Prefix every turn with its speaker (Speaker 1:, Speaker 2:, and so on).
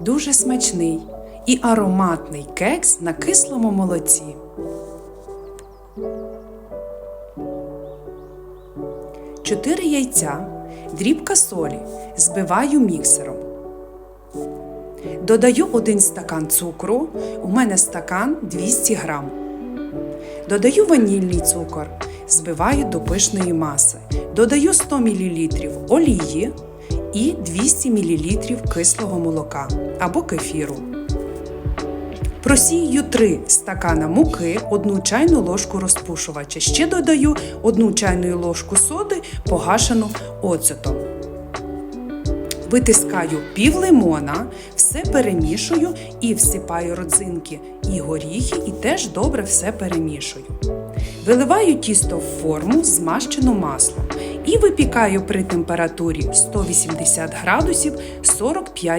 Speaker 1: Дуже смачний і ароматний кекс на кислому молоці. Чотири яйця, дрібка солі, збиваю міксером. Додаю один стакан цукру, у мене стакан 200 грам. Додаю ванільний цукор, збиваю до пишної маси. Додаю 100 мл олії і 200 мл кислого молока або кефіру. Просію 3 стакана муки, 1 чайну ложку розпушувача. Ще додаю 1 чайну ложку соди, погашену оцетом. Витискаю пів лимона, все перемішую і всипаю родзинки і горіхи, і теж добре все перемішую. Виливаю тісто в форму, змащену маслом, і випікаю при температурі 180 градусів 45